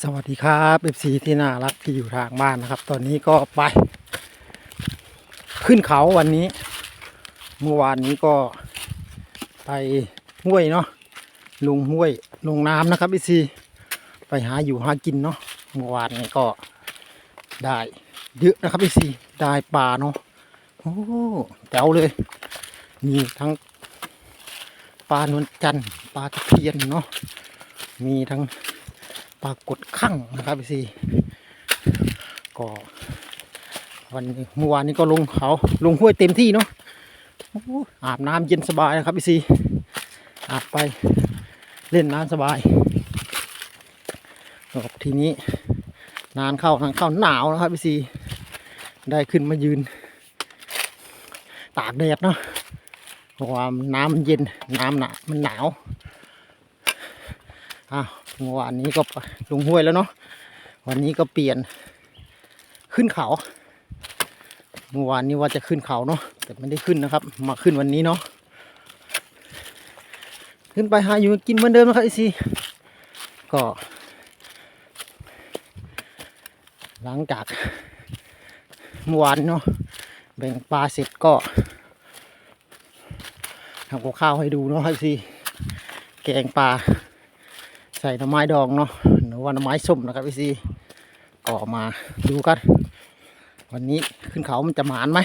สวัสดีครับเอฟซีที่น่ารักที่อยู่ทางบ้านนะครับ ตอนนี้ก็ไป ขึ้นเขาวันนี้ เมื่อวานนี้ก็ไปห้วยเนาะลงห้วยลงน้ำนะครับเอฟซีไปหาอยู่หากินเนาะเมื่อวานนี้ก็ได้เยอะนะครับเอฟซีได้ปลาเนาะโอ้แจ๋วเลยมีทั้งปลานวลจันทร์ปลาตะเพียนเนาะมีทั้ง ปรากฏข้างนะครับพี่ซีก็วันเมื่อวานนี้ก็ลงเขาลงห้วยเต็มที่เนาะอาบน้ำเย็นสบายนะครับพี่ซีอาบไปเล่นน้ำสบายกับทีนี้นานเข้านานเข้าหนาวนะครับพี่ซีได้ขึ้นมายืน ตากแดดเนาะเพราะว่าน้ำมันเย็นน้ำหนามันหนาวอ้าว เมื่อวานนี้ก็ลงห้วยแล้วเนาะวันนี้ก็เปลี่ยนขึ้นเขา เมื่อวานนี้ว่าจะขึ้นเขาเนาะแต่ไม่ได้ขึ้นนะครับ มาขึ้นวันนี้เนาะขึ้นไปหาอยู่กินเหมือนเดิมนะครับไอซีก็ หลังจากเมื่อวานเนาะแบ่งปลาเสร็จก็ทำกับข้าวให้ดูเนาะไอซีแกงปลา ใส่หน่อไม้ดองเนาะหรือว่าหน่อไม้ส้มนะครับพี่ซีก็มาดูกัน วันนี้ขึ้นเขามันจะหมานไหม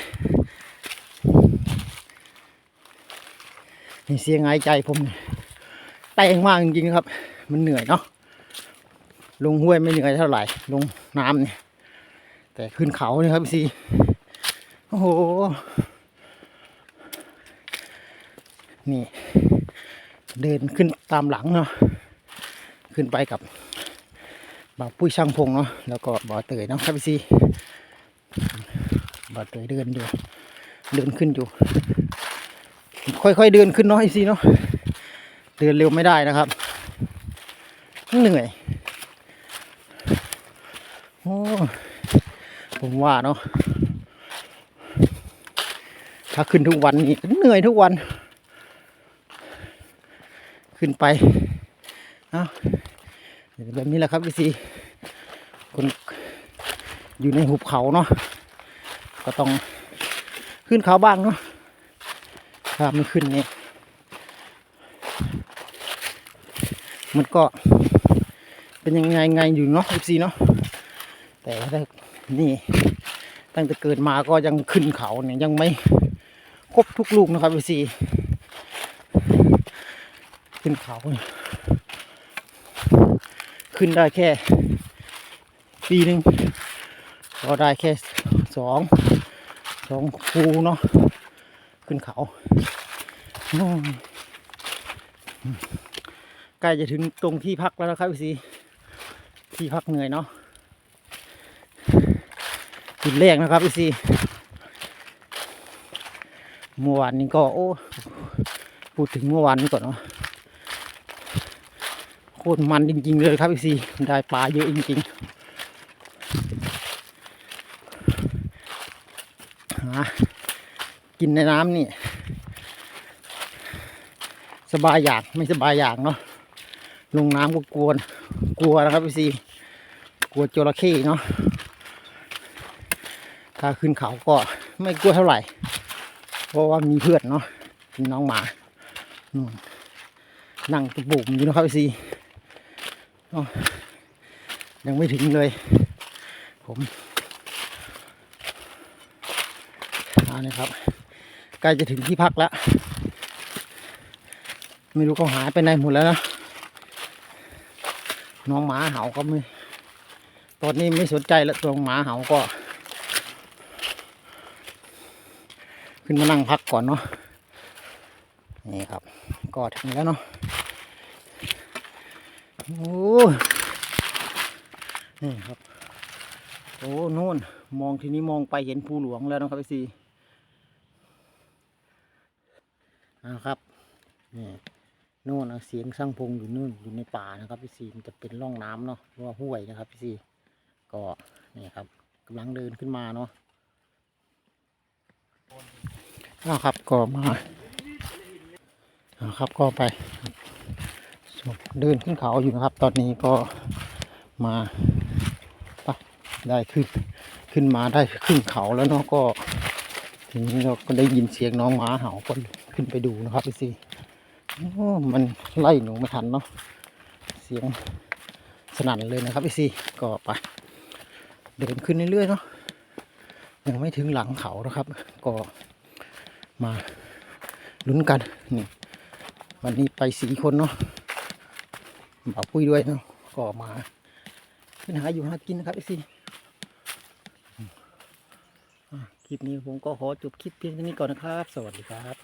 นี่เสียงหายใจผมเนี่ยแต่งมากจริงๆครับ มันเหนื่อยเนาะลงห้วยไม่เหนื่อยเท่าไหร่ ลงน้ำเนี่ยแต่ขึ้นเขาเนี่ยครับพี่ซีโอ้โหนี่ เดินขึ้นตามหลังเนาะ ขึ้นไปกับบ่าวปุ้ยช่างพงเนาะแล้วก็บ่าวเตยเนาะครับพี่ซีบ่าวเตยเดินอยู่เดินขึ้นอยู่ ค่อยๆเดินขึ้นเนาะพี่ซีเนาะเดินเร็วไม่ได้นะครับเหนื่อยโอ้ผมว่าเนาะถ้าขึ้นทุกวันนี้เหนื่อยทุกวัน ขึ้นไป เอา แบบนี้แหละครับพี่ซีคนอยู่ในหุบเขาเนาะก็ต้องขึ้นเขาบ้างเนาะถ้าไม่ขึ้นเนี่ยมันก็เป็นยังไงไงอยู่เนาะพี่ซีเนาะแต่ถ้านี่ตั้งแต่เกิดมาก็ยังขึ้นเขาเนี่ยยังไม่ครบทุกลูกนะครับพี่ซีขึ้นเขาเนี่ย ขึ้นได้แค่ ปีหนึ่งก็ได้แค่สองสองคูเนาะขึ้นเขาใกล้จะถึงตรงที่พักแล้วนะครับพี่ซีที่พักเหนื่อยเนาะจุดแรกนะครับพี่ซีเมื่อวานนี้ก็โอ้พูดถึงเมื่อวานนี้ก่อนเนาะ ตรมันจริง ๆ เลยครับพี่ซีได้ปลาเยอะจริงๆหากินในน้ำนี่ สบายอยากไม่สบายอยากเนาะลงน้ำก็กลัวกลัวนะครับพี่ซีกลัวจระเข้เนาะถ้าขึ้นเขาก็ไม่กลัวเท่าไหร่ เพราะว่ามีเพื่อนเนาะมีน้องหมานู่นนั่งตะบุ่มอยู่นะครับพี่ซี ยังไม่ถึงเลย ผมอันนี้ครับ ใกล้จะถึงที่พักแล้ว ไม่รู้เขาหายไปไหนหมดแล้วนะ น้องหมาเห่าก็ไม่ ตอนนี้ไม่สนใจแล้วตัวหมาเห่าก็ ขึ้นมานั่งพักก่อนเนาะ นี่ครับ ก็ถึงแล้วเนาะ โอ้นี่ครับโอ้โน่นมองทีนี้มองไปเห็นภูหลวงแล้วนะครับพี่ซีนะครับนี่โน่นเสียงสร้างพงอยู่นู่นอยู่ในป่านะครับพี่ซีมันจะเป็นร่องน้ำเนาะหรือว่าห้วยนะครับพี่ซีก็นี่ครับกำลังเดินขึ้นมาเนาะอ้าวครับก็มาอ้าวครับก็ไป เดินขึ้นเขาอยู่นะครับ ตอนนี้ก็มาไปได้ขึ้นขึ้นมาได้ขึ้นเขาแล้วเนาะก็ทีนี้เราก็ได้ยินเสียงน้องหมาเห่าก็ขึ้นไปดูนะครับพี่ซีมันไล่หนูไม่ทันเนาะเสียงสนั่นเลยนะครับพี่ซีก็ไปเดินขึ้นเรื่อยๆเนาะยังไม่ถึงหลังเขานะครับ ก็มาลุ้นกันนี่วันนี้ไปสี่คนเนาะ บ่าวปุ้ยด้วยเนาะก็มาขึ้นหาอยู่หากินนะครับพี่ซีคลิปนี้ผมก็ขอจบคลิปเพียงเท่านี้ก่อนนะครับ สวัสดีครับ